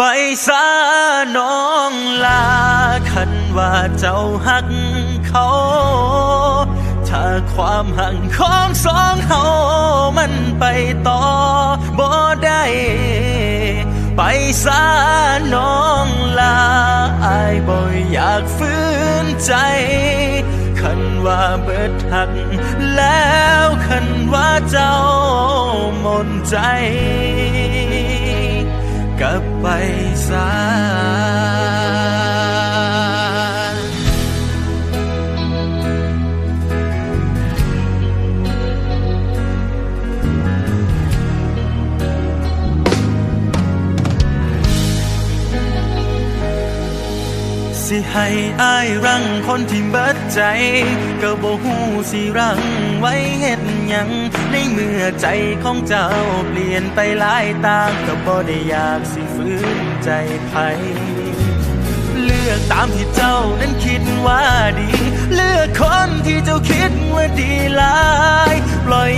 ไปซาน้องลาคันว่าเจ้าหักเขา ถ้าความห่างของสองเฮามันไปต่อบ่ได้ ไปซาน้องลาอายบ่อยากฟื้นใจ คันว่าเบิดหักแล้วคันว่าเจ้าหมนใจ กลับไปซา สิให้อายรังคนที่เบิดใจ ก็บ่ฮู้สิรังไว้เฮ็ดหยัง ในเมื่อใจของเจ้าเปลี่ยนไปหลายตางก็บ่ได้อยากสิฟื้นใจไผเลือกตามที่เจ้านั้นคิดว่าดี เลือกคนที่เจ้าคิดว่าดีหลาย ปล่อย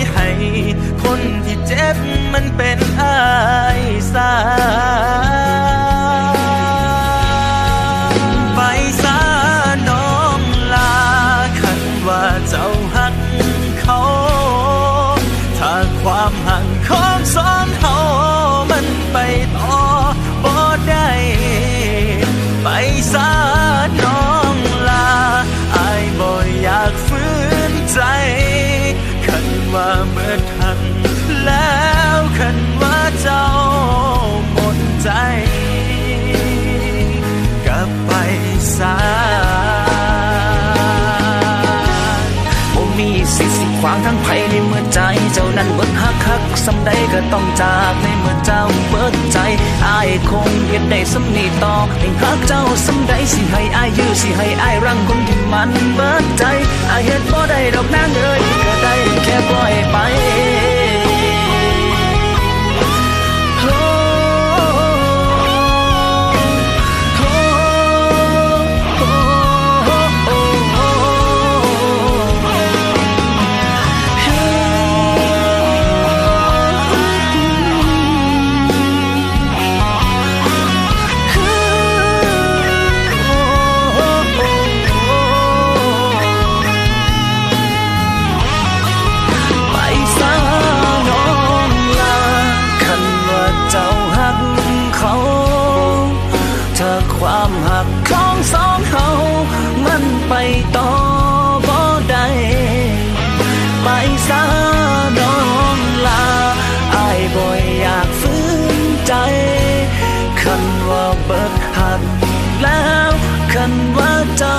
สิสิขวางทั้งภัยในเมื่อใจ เจ้านั้นเบิดฮักฮักสำใดก็ต้องจากในเมื่อเจ้าเบิดใจอายคงเฮ็ดได้สำนีต่อให้ฮักเจ้าสำใดสิให้อายยื้อสิให้อายรังคนที่มันเบิดใจอายเฮ็ดบ่ได้ดอกนางเอ้ยก็ได้แค่ปล่อยไป ความหักของสองเขามันไปต่อบ่ได้ไปซะน้องลาอายบ่อยากฟื้นใจ คันว่าเบิดหักแล้ว คันว่าเจ้า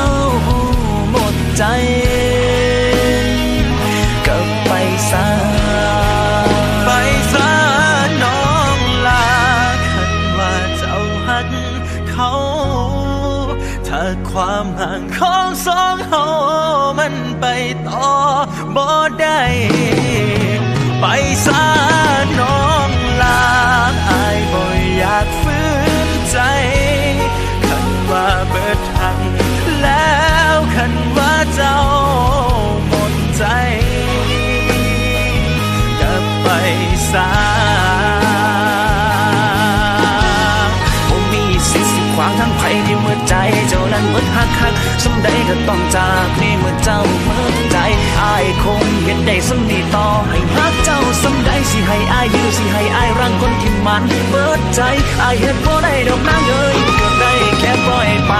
างของสองเฮามันไปต่อบ่ได้ ไปซาน้องลาอายบ่อยากฟื้นใจ คันว่าเบิดหักแล้วคันว่าเจ้าหมดใจกลับไปซา ในเจเจ้านั้นมดหักหักสมใดก็ต้องจากในเมื่อเจ้าเมื่อใจอายคงเห็นได้สมนีต่อให้หักเจ้าสมใดสิให้อายยื้อสิให้อายรังคนที่มันเบิดใจอายเห็นบ่ได้ดอกนางเอ้ยก็ได้แค่ปล่อยไป